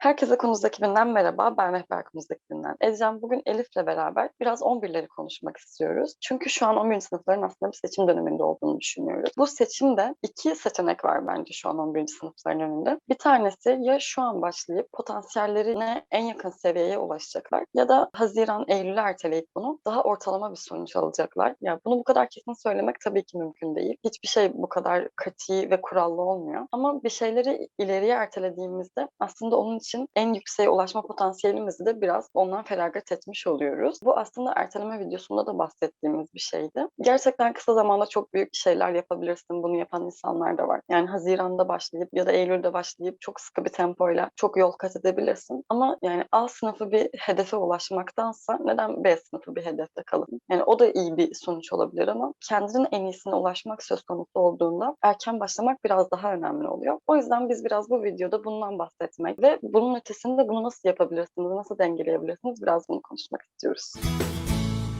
Herkese Konuz ekibinden merhaba. Ben Rehber Konuz ekibinden Ecem. Bugün Elif'le beraber biraz 11'leri konuşmak istiyoruz. Çünkü şu an 11. sınıfların aslında bir seçim döneminde olduğunu düşünüyoruz. Bu seçimde iki seçenek var bence şu an 11. sınıfların önünde. Bir tanesi ya şu an başlayıp potansiyellerine en yakın seviyeye ulaşacaklar ya da Haziran, Eylül'e erteleyip bunu daha ortalama bir sonuç alacaklar. Ya bunu bu kadar kesin söylemek tabii ki mümkün değil. Hiçbir şey bu kadar katı ve kurallı olmuyor. Ama bir şeyleri ileriye ertelediğimizde aslında onun için için en yükseğe ulaşma potansiyelimizi de biraz ondan feragat etmiş oluyoruz. Bu aslında erteleme videosunda da bahsettiğimiz bir şeydi. Gerçekten kısa zamanda çok büyük şeyler yapabilirsin. Bunu yapan insanlar da var. Yani Haziran'da başlayıp ya da Eylül'de başlayıp çok sıkı bir tempoyla çok yol kat edebilirsin. Ama yani A sınıfı bir hedefe ulaşmaktansa neden B sınıfı bir hedefte kalın? Yani o da iyi bir sonuç olabilir ama kendinin en iyisine ulaşmak söz konusu olduğunda erken başlamak biraz daha önemli oluyor. O yüzden biz biraz bu videoda bundan bahsetmek ve bu bunun ötesinde bunu nasıl yapabilirsiniz, nasıl dengeleyebilirsiniz biraz bunu konuşmak istiyoruz.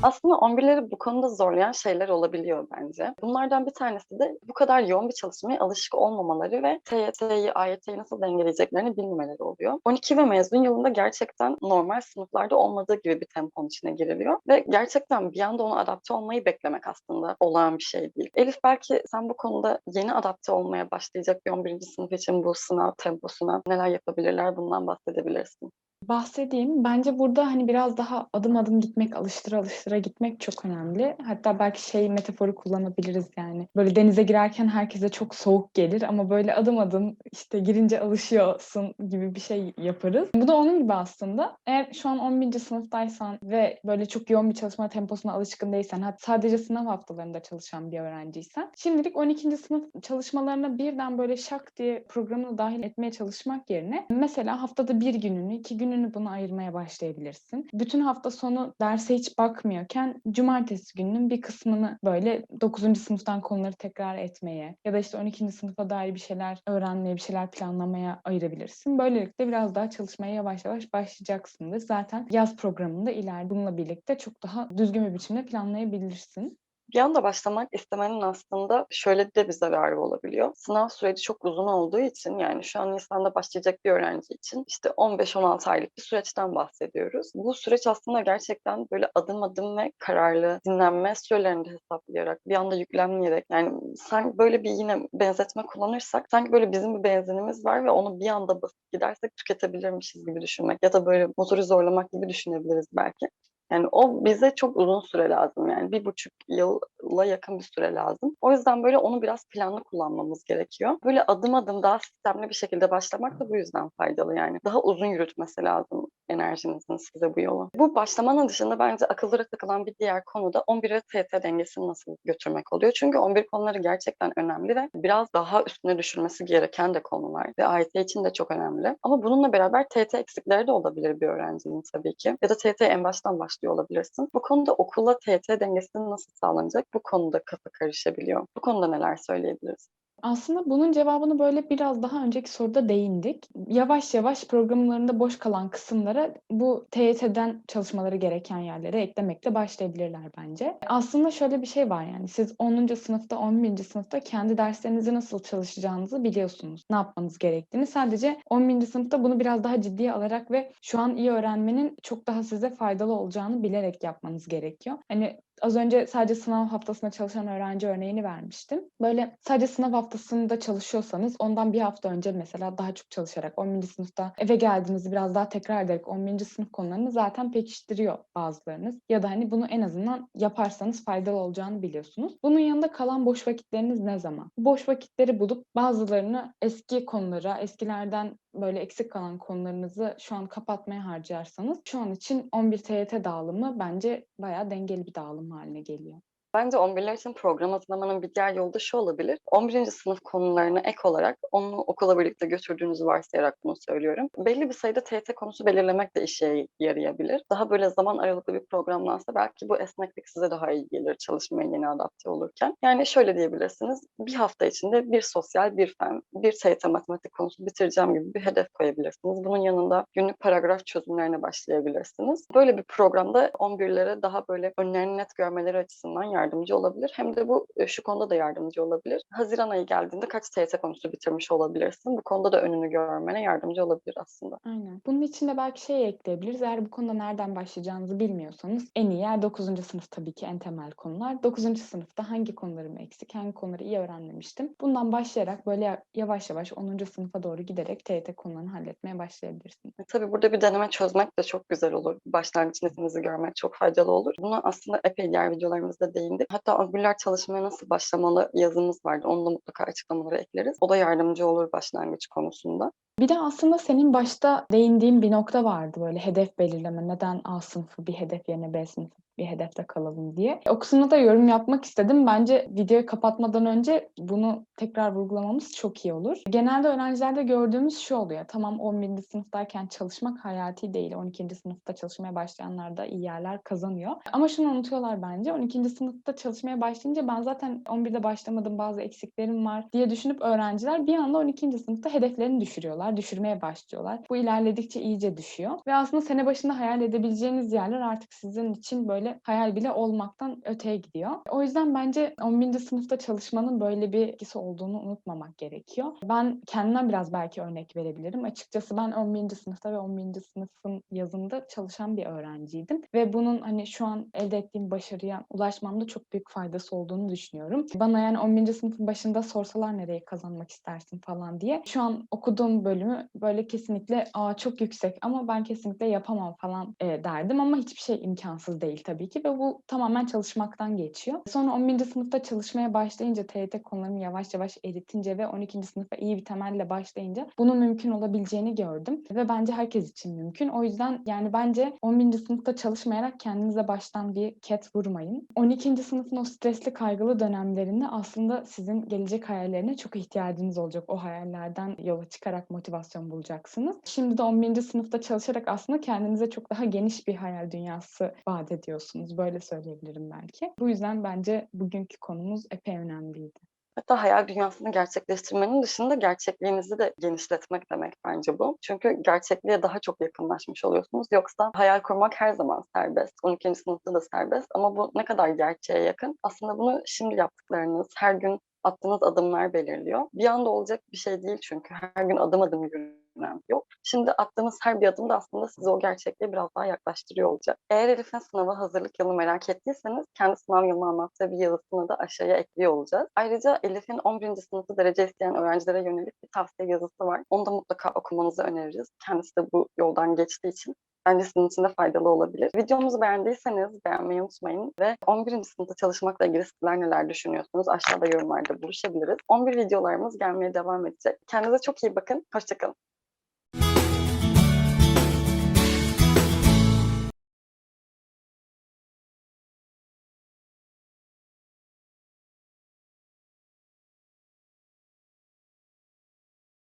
Aslında 11'leri bu konuda zorlayan şeyler olabiliyor bence. Bunlardan bir tanesi de bu kadar yoğun bir çalışmaya alışık olmamaları ve TYT'yi, AYT'yi nasıl dengeleyeceklerini bilmemeleri oluyor. 12 ve mezun yılında gerçekten normal sınıflarda olmadığı gibi bir temponun içine giriliyor ve gerçekten bir anda ona adapte olmayı beklemek aslında olağan bir şey değil. Elif belki sen bu konuda yeni adapte olmaya başlayacak bir 11. sınıf için bu sınav temposuna neler yapabilirler bundan bahsedebilirsin. Bahsedeyim. Bence burada hani biraz daha adım adım gitmek, alıştıra alıştıra gitmek çok önemli. Hatta belki şey metaforu kullanabiliriz yani. Böyle denize girerken herkese çok soğuk gelir ama böyle adım adım işte girince alışıyorsun gibi bir şey yaparız. Bu da onun gibi aslında. Eğer şu an 11. sınıftaysan ve böyle çok yoğun bir çalışma temposuna alışkın değilsen, hatta sadece sınav haftalarında çalışan bir öğrenciysen, şimdilik 12. sınıf çalışmalarına birden böyle şak diye programına dahil etmeye çalışmak yerine mesela haftada bir gününü, iki gününü gününü buna ayırmaya başlayabilirsin. Bütün hafta sonu derse hiç bakmıyorken cumartesi gününün bir kısmını böyle 9. sınıftan konuları tekrar etmeye ya da işte 12. sınıfa dair bir şeyler öğrenmeye, bir şeyler planlamaya ayırabilirsin. Böylelikle biraz daha çalışmaya yavaş yavaş başlayacaksındır. Zaten yaz programında ileride bununla birlikte çok daha düzgün bir biçimde planlayabilirsin. Bir anda başlamak istemenin aslında şöyle de bir olabiliyor. Sınav süreci çok uzun olduğu için yani şu an Nisan'da başlayacak bir öğrenci için işte 15-16 aylık bir süreçten bahsediyoruz. Bu süreç aslında gerçekten böyle adım adım ve kararlı dinlenme sürelerini de hesaplayarak bir anda yüklenmeyerek yani sen böyle bir yine benzetme kullanırsak sanki böyle bizim bir benzinimiz var ve onu bir anda basıp gidersek tüketebilirmişiz gibi düşünmek ya da böyle motoru zorlamak gibi düşünebiliriz belki. Yani o bize çok uzun süre lazım yani bir buçuk yıla yakın bir süre lazım. O yüzden böyle onu biraz planlı kullanmamız gerekiyor. Böyle adım adım daha sistemli bir şekilde başlamak da bu yüzden faydalı yani. Daha uzun yürütmesi lazım enerjinizin size bu yolu. Bu başlamanın dışında bence akıllara takılan bir diğer konu da 11 ve TT dengesini nasıl götürmek oluyor. Çünkü 11 konuları gerçekten önemli ve biraz daha üstüne düşürmesi gereken de konular ve AYT için de çok önemli. Ama bununla beraber TT eksikleri de olabilir bir öğrencinin tabii ki. Ya da TT en baştan başlıyor olabilirsin. Bu konuda okulla TT dengesinin nasıl sağlanacak bu konuda kafa karışabiliyor. Bu konuda neler söyleyebiliriz? Aslında bunun cevabını böyle biraz daha önceki soruda değindik. Yavaş yavaş programlarında boş kalan kısımlara bu TYT'den çalışmaları gereken yerlere eklemekle başlayabilirler bence. Aslında şöyle bir şey var yani siz 10. sınıfta, 11. sınıfta kendi derslerinizi nasıl çalışacağınızı biliyorsunuz. Ne yapmanız gerektiğini. Sadece 11. sınıfta bunu biraz daha ciddiye alarak ve şu an iyi öğrenmenin çok daha size faydalı olacağını bilerek yapmanız gerekiyor. Hani az önce sadece sınav haftasında çalışan öğrenci örneğini vermiştim. Böyle sadece sınav haftasında çalışıyorsanız ondan bir hafta önce mesela daha çok çalışarak 11. sınıfta eve geldiğinizde biraz daha tekrar ederek 11. sınıf konularını zaten pekiştiriyor bazılarınız. Ya da hani bunu en azından yaparsanız faydalı olacağını biliyorsunuz. Bunun yanında kalan boş vakitleriniz ne zaman? boş vakitleri bulup bazılarını eski konulara, eskilerden böyle eksik kalan konularınızı şu an kapatmaya harcarsanız şu an için 11 TYT dağılımı bence bayağı dengeli bir dağılım haline geliyor. Bence 11'ler için program hazırlamanın bir diğer yolu da şu olabilir. 11. sınıf konularına ek olarak onu okula birlikte götürdüğünüzü varsayarak bunu söylüyorum. Belli bir sayıda TYT konusu belirlemek de işe yarayabilir. Daha böyle zaman aralıklı bir programlansa belki bu esneklik size daha iyi gelir çalışmaya yeni adapte olurken. Yani şöyle diyebilirsiniz. Bir hafta içinde bir sosyal, bir fen, bir TYT matematik konusu bitireceğim gibi bir hedef koyabilirsiniz. Bunun yanında günlük paragraf çözümlerine başlayabilirsiniz. Böyle bir programda 11'lere daha böyle önlerini net görmeleri açısından yardımcı olabilir hem de bu e, şu konuda da yardımcı olabilir. Haziran ayı geldiğinde kaç TYT konusu bitirmiş olabilirsin? Bu konuda da önünü görmene yardımcı olabilir aslında. Aynen. Bunun için de belki şey ekleyebiliriz. Eğer bu konuda nereden başlayacağınızı bilmiyorsanız en iyi yer 9. sınıf tabii ki en temel konular. 9. sınıfta hangi konularım eksik, hangi konuları iyi öğrenmemiştim. Bundan başlayarak böyle yavaş yavaş 10. sınıfa doğru giderek TYT konularını halletmeye başlayabilirsiniz. E, tabii burada bir deneme çözmek de çok güzel olur. Başlangıç netinizi görmek çok faydalı olur. Buna aslında epey diğer videolarımızda değindik. Hatta Angüler çalışmaya nasıl başlamalı yazımız vardı. Onu da mutlaka açıklamalara ekleriz. O da yardımcı olur başlangıç konusunda. Bir de aslında senin başta değindiğin bir nokta vardı böyle hedef belirleme. Neden A sınıfı bir hedef yerine B sınıfı bir hedefte kalalım diye. O kısımda da yorum yapmak istedim. Bence videoyu kapatmadan önce bunu tekrar vurgulamamız çok iyi olur. Genelde öğrencilerde gördüğümüz şu oluyor. Tamam 11. sınıftayken çalışmak hayati değil. 12. sınıfta çalışmaya başlayanlar da iyi yerler kazanıyor. Ama şunu unutuyorlar bence. 12. sınıfta çalışmaya başlayınca ben zaten 11'de başlamadım bazı eksiklerim var diye düşünüp öğrenciler bir anda 12. sınıfta hedeflerini düşürüyorlar. Düşürmeye başlıyorlar. Bu ilerledikçe iyice düşüyor. Ve aslında sene başında hayal edebileceğiniz yerler artık sizin için böyle hayal bile olmaktan öteye gidiyor. O yüzden bence 11. sınıfta çalışmanın böyle bir etkisi olduğunu unutmamak gerekiyor. Ben kendimden biraz belki örnek verebilirim. Açıkçası ben 11. sınıfta ve 11. sınıfın yazında çalışan bir öğrenciydim. Ve bunun hani şu an elde ettiğim başarıya ulaşmamda çok büyük faydası olduğunu düşünüyorum. Bana yani 11. sınıfın başında sorsalar nereye kazanmak istersin falan diye. Şu an okuduğum bölümü böyle kesinlikle Aa, çok yüksek ama ben kesinlikle yapamam falan e, derdim ama hiçbir şey imkansız değil tabii ki ve bu tamamen çalışmaktan geçiyor. Sonra 11. sınıfta çalışmaya başlayınca TYT konularını yavaş yavaş eritince ve 12. sınıfa iyi bir temelle başlayınca bunun mümkün olabileceğini gördüm ve bence herkes için mümkün. O yüzden yani bence 11. sınıfta çalışmayarak kendinize baştan bir ket vurmayın. 12. sınıfın o stresli kaygılı dönemlerinde aslında sizin gelecek hayallerine çok ihtiyacınız olacak. O hayallerden yola çıkarak motivasyon bulacaksınız. Şimdi de 11. sınıfta çalışarak aslında kendinize çok daha geniş bir hayal dünyası vaat ediyorsunuz. Böyle söyleyebilirim belki. Bu yüzden bence bugünkü konumuz epey önemliydi. Hatta hayal dünyasını gerçekleştirmenin dışında gerçekliğinizi de genişletmek demek bence bu. Çünkü gerçekliğe daha çok yakınlaşmış oluyorsunuz. Yoksa hayal kurmak her zaman serbest. 12. sınıfta da serbest. Ama bu ne kadar gerçeğe yakın? Aslında bunu şimdi yaptıklarınız, her gün attığınız adımlar belirliyor. Bir anda olacak bir şey değil çünkü. Her gün adım adım yürümen yok. Şimdi attığınız her bir adım da aslında sizi o gerçekliğe biraz daha yaklaştırıyor olacak. Eğer Elif'in sınava hazırlık yılını merak ettiyseniz kendi sınav yılını anlattığı bir yazısını da aşağıya ekliyor olacağız. Ayrıca Elif'in 11. sınıfı derece isteyen öğrencilere yönelik bir tavsiye yazısı var. Onu da mutlaka okumanızı öneririz. Kendisi de bu yoldan geçtiği için Bence sizin için de faydalı olabilir. Videomuzu beğendiyseniz beğenmeyi unutmayın ve 11. sınıfta çalışmakla ilgili sizler neler düşünüyorsunuz? Aşağıda yorumlarda buluşabiliriz. 11 videolarımız gelmeye devam edecek. Kendinize çok iyi bakın. Hoşçakalın.